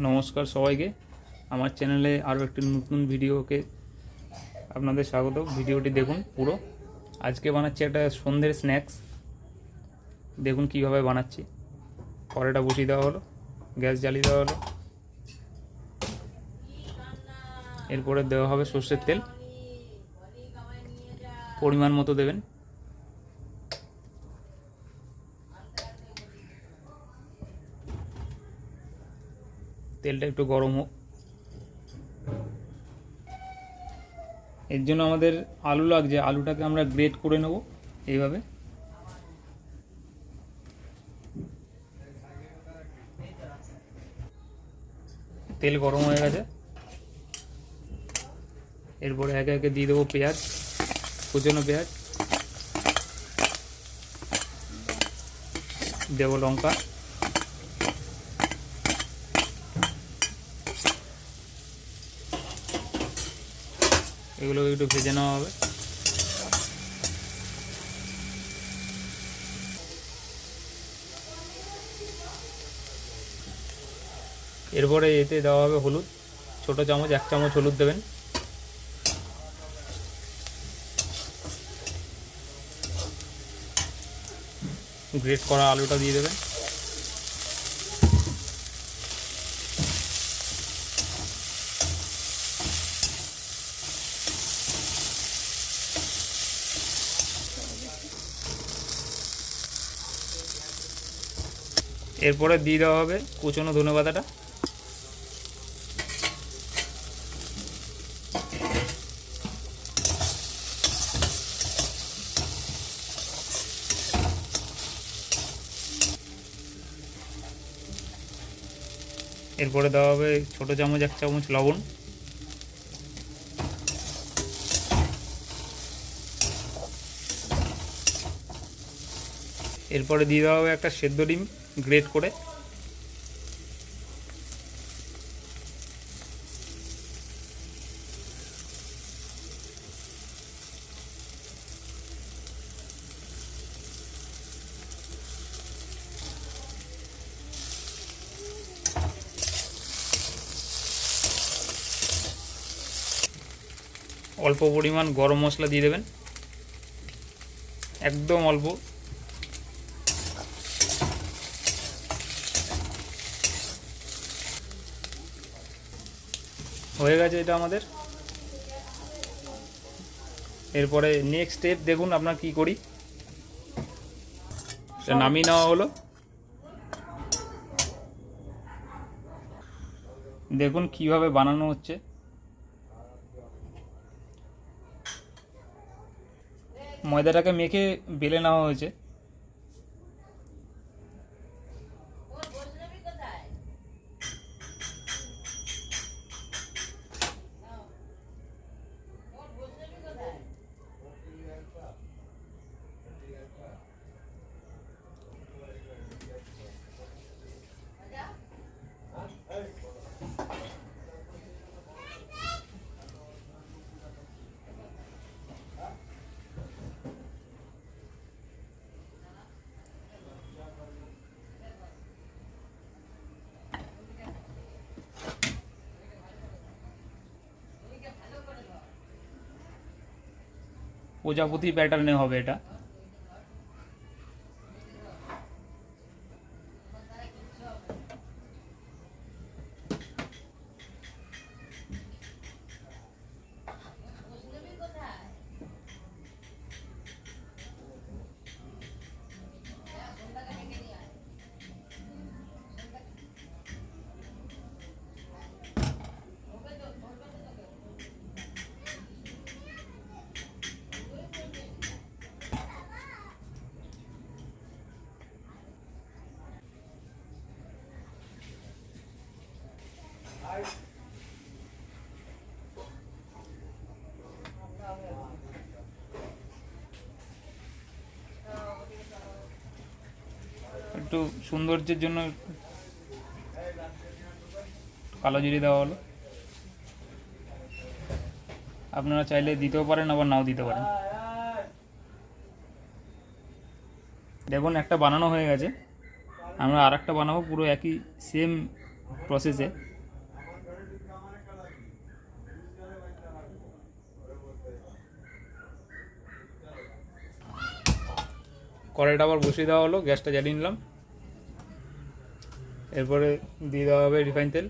নমস্কার সবাইকে। আমার চ্যানেলে আরও একটি নতুন ভিডিওকে আপনাদের স্বাগত। ভিডিওটি দেখুন পুরো। আজকে বানাচ্ছি একটা সন্ধ্যের স্ন্যাক্স দেখুন কীভাবে বানাচ্ছি। কড়াইটা বসিয়ে দেওয়া হলো, গ্যাস জ্বালিয়ে দেওয়া হলো। এরপরে দেওয়া হবে সর্ষের তেল। পরিমাণ মতো দেবেন। তেলটা একটু গরম হোক। এর জন্য আমাদের আলু লাগছে, আলুটাকে আমরা গ্রেট করে নেব এইভাবে। তেল গরম হয়ে গেছে। এরপরে একে একে দিয়ে দেবো পেঁয়াজ, কুচনো পেঁয়াজ, দেবো লঙ্কা। এগুলোকে একটু ভেজে নেওয়া হবে। এরপরে এতে দেওয়া হবে হলুদ। ছোট চামচ, এক চামচ হলুদ দেবেন। গ্রেট করা আলুটা দিয়ে দেবেন। এরপরে দিয়ে দেওয়া হবে কুচনো ধনে পাতাটা। এরপরে দেওয়া হবে ছোটো চামচ, এক চামচ লবণ। এরপরে দিয়ে দেওয়া হবে একটা সেদ্ধ ডিম গ্রেট করে। অল্প পরিমাণ গরম মশলা দিয়ে দেবেন। একদম অল্প। হয়ে গেছে এটা আমাদের। এরপরে নেক্সট স্টেপ দেখুন আপনার কি করি। নামিয়ে নেওয়া হলো। দেখুন কীভাবে বানানো হচ্ছে। ময়দাটাকে মেখে বেলে নেওয়া হয়েছে। প্রজাপতি প্যাটার্নে হবে এটা। একটু সৌন্দর্যের জন্য কালো জিরে দেওয়া হলো। আপনারা চাইলে দিতেও পারেন, আবার নাও দিতে পারেন। দেখুন, একটা বানানো হয়ে গেছে। আমরা আর একটা বানাবো, পুরো একই সেম প্রসেসে কড়াইটা আবার বসিয়ে দেওয়া হলো, গ্যাসটা জ্বালিয়ে নিলাম। এরপরে দিয়ে দেওয়া হবে রিফাইন তেল।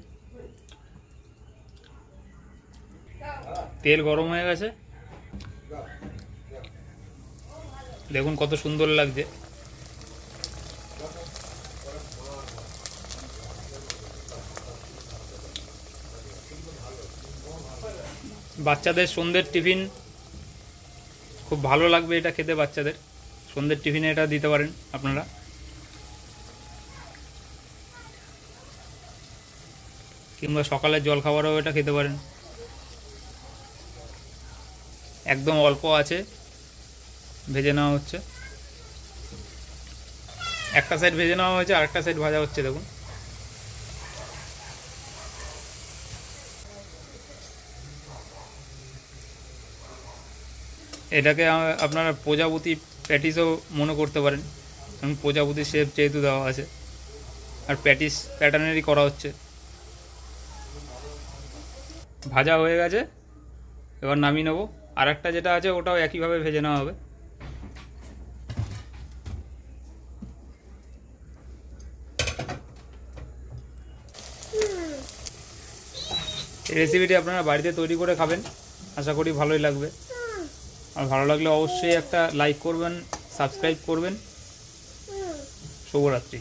তেল গরম হয়ে গেছে। দেখুন কত সুন্দর লাগছে। বাচ্চাদের সন্ধ্যের টিফিন, খুব ভালো লাগবে এটা খেতে বাচ্চাদের। সন্ধ্যের টিফিনে এটা দিতে পারেন আপনারা। কিংবা সকালের জল খাবারও এটা খেতে পারেন। একদম অল্প আছে, ভেজে নেওয়া হচ্ছে। একটা সাইড ভেজে নেওয়া হয়েছে, আরেকটা সাইড ভাজা হচ্ছে, দেখুন। এটাকে আপনারা প্রজাপতি প্যাটিসও মনে করতে পারেন। কারণ প্রজাপতি শেপ যেহেতু দেওয়া আছে, আর প্যাটিস প্যাটার্নেরই করা হচ্ছে। ভাজা হয়ে গেছে, এবার নামিয়ে নেব। আর একটা যেটা আছে, ওটাও একইভাবে ভেজে নেওয়া হবে। রেসিপিটি আপনারা বাড়িতে তৈরি করে খাবেন। আশা করি ভালোই লাগবে। আর ভালো লাগলে অবশ্যই একটা লাইক করবেন সাবস্ক্রাইব করবেন। শুভরাত্রি।